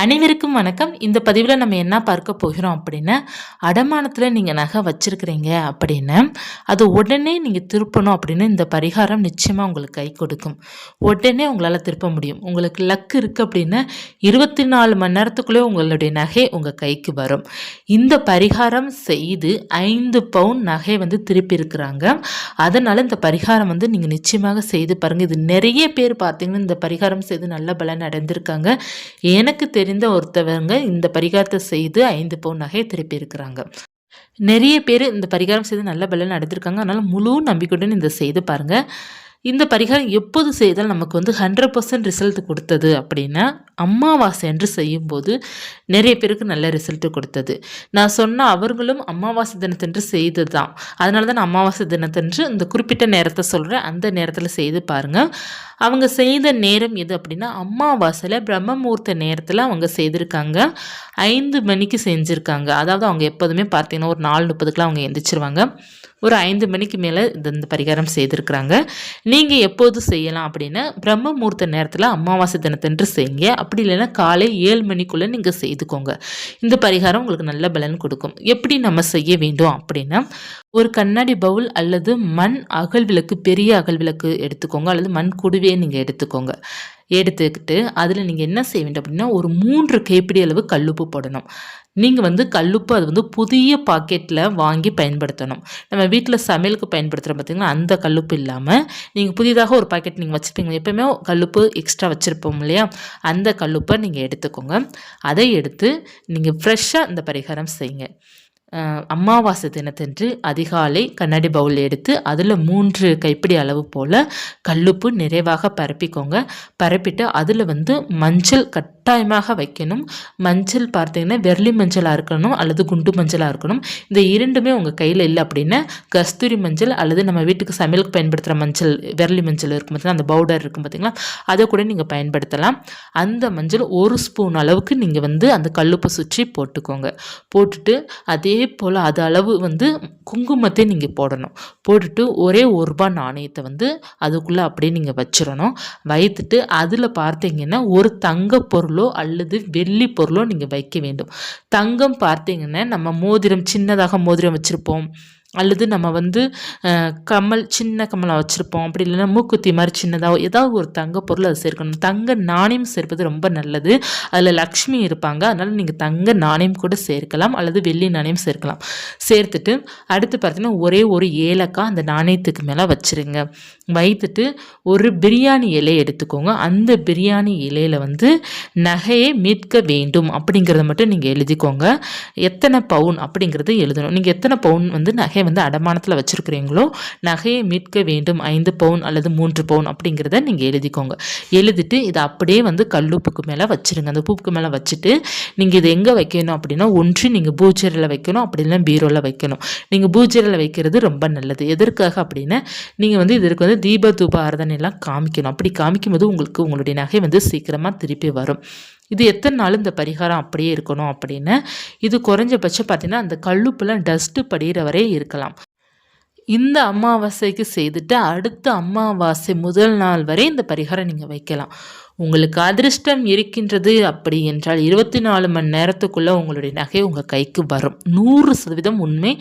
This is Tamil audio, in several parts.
அனைவருக்கும் வணக்கம். இந்த பதிவில் நம்ம என்ன பார்க்க போகிறோம் அப்படின்னா அடமானத்தில் நீங்கள் நகை வச்சுருக்கிறீங்க அப்படின்னா அது உடனே நீங்கள் திருப்பணும் அப்படின்னு இந்த பரிகாரம் நிச்சயமாக உங்களுக்கு கை கொடுக்கும். உடனே உங்களால் திருப்ப முடியும். உங்களுக்கு லக் இருக்குது அப்படின்னா இருபத்தி நாலு மணி நேரத்துக்குள்ளே உங்களுடைய நகை உங்கள் கைக்கு வரும். இந்த பரிகாரம் செய்து ஐந்து பவுன் நகை வந்து திருப்பி இருக்கிறாங்க அதனால் இந்த பரிகாரம் வந்து நீங்கள் நிச்சயமாக செய்து பாருங்கள் இது நிறைய பேர் பார்த்தீங்கன்னா இந்த பரிகாரம் செய்து நல்ல பலன் அடைந்திருக்காங்க. எனக்கு தெரிந்த ஒருத்தவங்க இந்த பரிகாரத்தை செய்து ஐந்து பவுன் நகையை திருப்பி இருக்கிறாங்க நிறைய பேர் இந்த பரிகாரம் செய்து நல்ல பலன் நடந்திருக்காங்க அதனால் முழு நம்பிக்கையுடன் இந்த செய்து பாருங்கள் இந்த பரிகாரம் எப்போது செய்தால் நமக்கு வந்து ஹண்ட்ரட் பர்சன்ட் ரிசல்ட் கொடுத்தது அப்படின்னா அமாவாசை என்று செய்யும்போது நிறைய பேருக்கு நல்ல ரிசல்ட் கொடுத்தது. நான் சொன்ன அவர்களும் அமாவாசை தினத்தன்று செய்தது தான் அதனால தான் நான் அமாவாசை தினத்தன்று இந்த குறிப்பிட்ட நேரத்தை சொல்கிறேன் அந்த நேரத்தில் செய்து பாருங்கள் அவங்க செய்த நேரம் எது அப்படின்னா அமாவாசையில் பிரம்மமூர்த்த நேரத்தில் அவங்க செய்திருக்காங்க. ஐந்து மணிக்கு செஞ்சுருக்காங்க. அதாவது அவங்க எப்போதுமே பார்த்தீங்கன்னா ஒரு நாலு முப்பதுக்கெலாம் அவங்க எந்திரிச்சிருவாங்க. ஒரு ஐந்து மணிக்கு மேலே இந்த இந்த பரிகாரம் செய்திருக்கிறாங்க. நீங்கள் எப்போது செய்யலாம் அப்படின்னா பிரம்ம முகூர்த்த நேரத்தில் அமாவாசை தினத்தன்று செய்யுங்க. அப்படி இல்லைன்னா காலை ஏழு மணிக்குள்ளே நீங்கள் செய்துக்கோங்க. இந்த பரிகாரம் உங்களுக்கு நல்ல பலன் கொடுக்கும். எப்படி நம்ம செய்ய வேண்டும் அப்படின்னா ஒரு கண்ணாடி பவுல் அல்லது மண் அகல் விளக்கு பெரிய அகல் விளக்கு எடுத்துக்கோங்க. அல்லது மண் குடுவையை நீங்கள் எடுத்துக்கோங்க. எடுத்துக்கிட்டு அதில் நீங்கள் என்ன செய்ய வேண்டும் அப்படின்னா ஒரு மூன்று கைப்பிடி அளவு கல்லுப்பு போடணும். நீங்கள் வந்து கல்லுப்பு அது வந்து புதிய பாக்கெட்டில் வாங்கி பயன்படுத்தணும். நம்ம வீட்டில் சமையலுக்கு பயன்படுத்துகிறோம் பார்த்திங்கன்னா அந்த கல்லுப்பு இல்லாமல் நீங்கள் புதிதாக ஒரு பாக்கெட் நீங்கள் வச்சுருப்பீங்க. எப்போயுமே கல்லுப்பு எக்ஸ்ட்ரா வச்சுருப்போம் இல்லையா? அந்த கல்லுப்பை நீங்கள் எடுத்துக்கோங்க. அதை எடுத்து நீங்கள் ஃப்ரெஷ்ஷாக இந்த பரிகாரம் செய்யுங்க. அமாவாசை தினத்தன்று அதிகாலை கண்ணாடி பவுல் எடுத்து அதில் மூன்று கைப்பிடி அளவு போல் கல்லுப்பு நிறைவாக பரப்பிக்கோங்க. பரப்பிட்டு அதில் வந்து மஞ்சள் கட்டாயமாக வைக்கணும். மஞ்சள் பார்த்தீங்கன்னா வெர்லி மஞ்சளாக இருக்கணும் அல்லது குண்டு மஞ்சளாக இருக்கணும். இந்த இரண்டுமே உங்கள் கையில் இல்லை அப்படின்னா கஸ்தூரி மஞ்சள் அல்லது நம்ம வீட்டுக்கு சமையலுக்கு பயன்படுத்துகிற மஞ்சள் வெர்லி மஞ்சள் இருக்கும் பார்த்தீங்கன்னா அந்த பவுடர் இருக்கும் பார்த்தீங்களா அதை கூட நீங்கள் பயன்படுத்தலாம். அந்த மஞ்சள் ஒரு ஸ்பூன் அளவுக்கு நீங்கள் வந்து அந்த கல்லுப்பு சுற்றி போட்டுக்கோங்க. போட்டுட்டு அதே போல் அது அளவு வந்து குங்குமத்தை நீங்கள் போடணும். போட்டுட்டு ஒரே ஒரு ரூபா நாணயத்தை வந்து அதுக்குள்ளே அப்படியே நீங்கள் வச்சிடணும். வைத்துட்டு அதில் பார்த்தீங்கன்னா ஒரு தங்க பொருளோ அல்லது வெள்ளி பொருளோ நீங்கள் வைக்க வேண்டும். தங்கம் பார்த்தீங்கன்னா நம்ம மோதிரம் சின்னதாக மோதிரம் வச்சுருப்போம். அல்லது நம்ம வந்து கம்மல் சின்ன கம்மலாக வச்சுருப்போம். அப்படி இல்லைன்னா மூக்குத்தி மாதிரி சின்னதாக ஏதாவது ஒரு தங்க பொருள் அதை சேர்க்கணும். தங்க நாணயம் சேர்ப்பது ரொம்ப நல்லது. அதில் லக்ஷ்மி இருப்பாங்க. அதனால் நீங்கள் தங்க நாணயம் கூட சேர்க்கலாம். அல்லது வெள்ளி நாணயம் சேர்க்கலாம். சேர்த்துட்டு அடுத்து பார்த்தீங்கன்னா ஒரே ஒரு ஏலக்காய் அந்த நாணயத்துக்கு மேலே வச்சுருங்க. வைத்துட்டு ஒரு பிரியாணி இலையை எடுத்துக்கோங்க. அந்த பிரியாணி இலையில் வந்து நகையை மீட்க வேண்டும். அப்படிங்கிறத மட்டும் நீங்கள் எழுதிக்கோங்க. எத்தனை பவுன் அப்படிங்கிறது எழுதணும். நீங்கள் எத்தனை பவுன் வந்து நகை வந்து அடமானத்தில் வச்சுருக்கிறீங்களோ நகையை மீட்க வேண்டும் ஐந்து பவுன் அல்லது மூன்று பவுன் அப்படிங்கிறத நீங்கள் எழுதிக்கோங்க. எழுதிட்டு இதை அப்படியே வந்து கல்லுப்புக்கு மேலே வச்சுருங்க. அந்த பூப்புக்கு மேலே வச்சுட்டு நீங்கள் இதை எங்கே வைக்கணும் அப்படின்னா ஒன்று நீங்கள் பூச்சரில் வைக்கணும் அப்படி இல்லை பீரோவில் வைக்கணும். நீங்கள் பூச்சரில் வைக்கிறது ரொம்ப நல்லது. எதற்காக அப்படின்னா நீங்கள் வந்து இதற்கு வந்து தீப தூப ஆராதனைலாம் காமிக்கணும். அப்படி காமிக்கும் போது உங்களுக்கு உங்களுடைய நகை வந்து சீக்கிரமாக திருப்பி வரும். இது எத்தனை நாள் இந்த பரிகாரம் அப்படியே இருக்கணும் அப்படின்னு இது குறைஞ்சபட்சம் பார்த்தீங்கன்னா அந்த கல்லுப்பெல்லாம் டஸ்ட்டு படிகிற வரையே இருக்கலாம். இந்த அமாவாசைக்கு செய்துட்டு அடுத்த அமாவாசை முதல் நாள் வரை இந்த பரிகாரம் நீங்கள் வைக்கலாம். உங்களுக்கு அதிர்ஷ்டம் இருக்கின்றது அப்படி என்றால் இருபத்தி நாலு மணி நேரத்துக்குள்ளே உங்களுடைய நகை உங்கள் கைக்கு வரும். நூறு சதவீதம் உண்மை.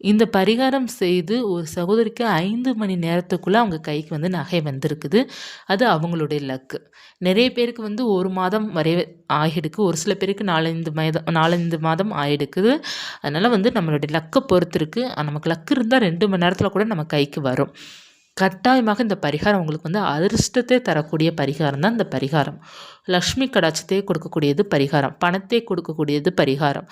இந்த பரிகாரம் செய்து ஒரு சகோதரிக்கு ஐந்து மணி நேரத்துக்குள்ளே அவங்க கைக்கு வந்து நகை வந்திருக்குது. அது அவங்களுடைய லக்கு நிறைய பேருக்கு வந்து ஒரு மாதம் வரை ஆகிடுக்கு. ஒரு சில பேருக்கு நாலஞ்சு மாதம் நாலஞ்சு மாதம் ஆகிடுக்குது. அதனால் வந்து நம்மளுடைய லக்கை பொறுத்திருக்கு. நமக்கு லக்கு இருந்தால் ரெண்டு மணி நேரத்தில் கூட நம்ம கைக்கு வரும். கட்டாயமாக இந்த பரிகாரம் உங்களுக்கு வந்து அதிர்ஷ்டத்தை தரக்கூடிய பரிகாரம் தான் இந்த பரிகாரம். லக்ஷ்மி கடாட்சத்தை கொடுக்கக்கூடியது பரிகாரம் பணத்தை கொடுக்கக்கூடியது பரிகாரம்.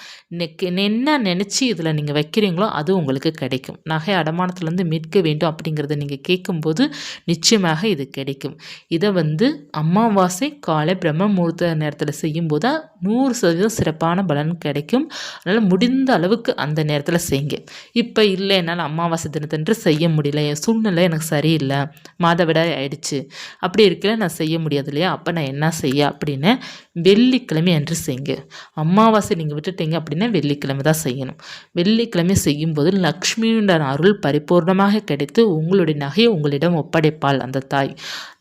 என்ன நினச்சி இதில் நீங்கள் வைக்கிறீங்களோ அது உங்களுக்கு கிடைக்கும். நகை அடமானத்துலேருந்து மீட்க வேண்டும் அப்படிங்கிறத நீங்கள் கேட்கும்போது நிச்சயமாக இது கிடைக்கும். இதை வந்து அமாவாசை காலை பிரம்ம முகூர்த்த நேரத்தில் செய்யும்போது நூறு சதவீதம் சிறப்பான பலன் கிடைக்கும். அதனால் முடிந்த அளவுக்கு அந்த நேரத்தில் செய்யுங்க. இப்போ இல்லை என்னால் அமாவாசை தினத்தன்று செய்ய முடியல என் சூழ்நிலை எனக்கு சரியில்லை மாதவிடாய் ஆயிடுச்சு. அப்படி இருக்கல நான் செய்ய முடியாது இல்லையா? அப்போ நான் என்ன செய்ய அப்படின்னு வெள்ளிக்கிழமை அன்று செய்யுங்க. அமாவாசை நீங்கள் விட்டுட்டீங்க அப்படின்னா வெள்ளிக்கிழமை தான் செய்யணும். வெள்ளிக்கிழமை செய்யும்போது லக்ஷ்மியுடன் அருள் பரிபூர்ணமாக கிடைத்து உங்களுடைய நகையை உங்களிடம் ஒப்படைப்பாள் அந்த தாய்.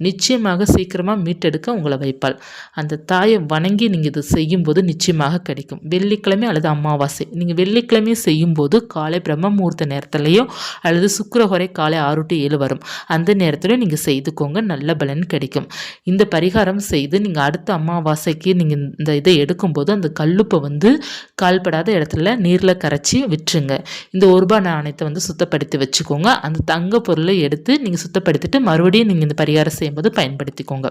நிச்சயமாக சீக்கிரமாக மீட்டெடுக்க உங்களை வைப்பாள். அந்த தாயை வணங்கி நீங்கள் இது செய்யும்போது நிச்சயமாக கிடைக்கும். வெள்ளிக்கிழமை அல்லது அமாவாசை. நீங்கள் வெள்ளிக்கிழமை செய்யும்போது காலை பிரம்ம முகூர்த்த நேரத்துலையோ அல்லது சுக்கரஹொரை காலை ஆறு டு ஏழு வரும். அந்த நேரத்திலையும் நீங்கள் செய்துக்கோங்க. நல்ல பலன் கிடைக்கும். இந்த பரிகாரம் செய்து நீங்கள் அடுத்த அமாவாசைக்கு நீங்கள் இந்த இதை எடுக்கும்போது அந்த கல்லுப்பை வந்து கால்படாத இடத்துல நீரில் கரைச்சி விட்டுருங்க. இந்த ஒரு ரூபாய் நாணயத்தை வந்து சுத்தப்படுத்தி வச்சுக்கோங்க. அந்த தங்க பொருளை எடுத்து நீங்கள் சுத்தப்படுத்திட்டு மறுபடியும் நீங்கள் இந்த பரிகாரம் செய்யும்போது பயன்படுத்திக்கோங்க.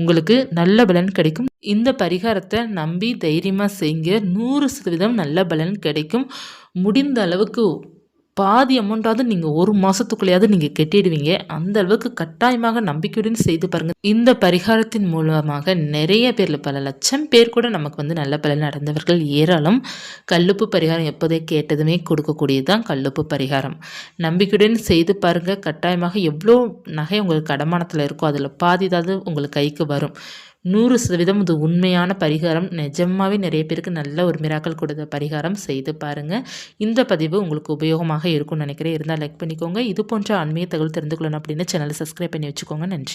உங்களுக்கு நல்ல பலன் கிடைக்கும். இந்த பரிகாரத்தை நம்பி தைரியமாக செய்யுங்க. நூறு சதவீதம் நல்ல பலன் கிடைக்கும். முடிந்த அளவுக்கு பாதி அமௌண்ட்டாவது நீங்கள் ஒரு மாதத்துக்குள்ளேயாவது நீங்கள் கட்டிடுவீங்க. அந்த அளவுக்கு கட்டாயமாக நம்பிக்கையுடன் செய்து பாருங்கள் இந்த பரிகாரத்தின் மூலமாக நிறைய பேரில் பல லட்சம் பேர் கூட நமக்கு வந்து நல்ல பலன் அடைந்தவர்கள். ஏராளம். கல்லுப்பு பரிகாரம் எப்போதே கேட்டதுமே கொடுக்கக்கூடியது தான் கல்லுப்பு பரிகாரம். நம்பிக்கையுடன் செய்து பாருங்கள் கட்டாயமாக எவ்வளோ நகை உங்களுக்கு அடமானத்தில் இருக்கோ அதில் பாதி ஏதாவது உங்களுக்கு கைக்கு வரும். நூறு சதவீதம் இது உண்மையான பரிகாரம். நிஜமாகவே நிறைய பேருக்கு நல்ல ஒரு மிராக்கள் கொடுத்த பரிகாரம். செய்து பாருங்கள் இந்த பதிவு உங்களுக்கு உபயோகமாக இருக்கும்னு நினைக்கிறேன். இருந்தால் லைக் பண்ணிக்கோங்க. இது போன்ற ஆன்மீக தகவல் தெரிந்து கொள்ளணும் அப்படின்னு சேனலை சப்ஸ்கிரைப் பண்ணி வச்சுக்கோங்க. நன்றி.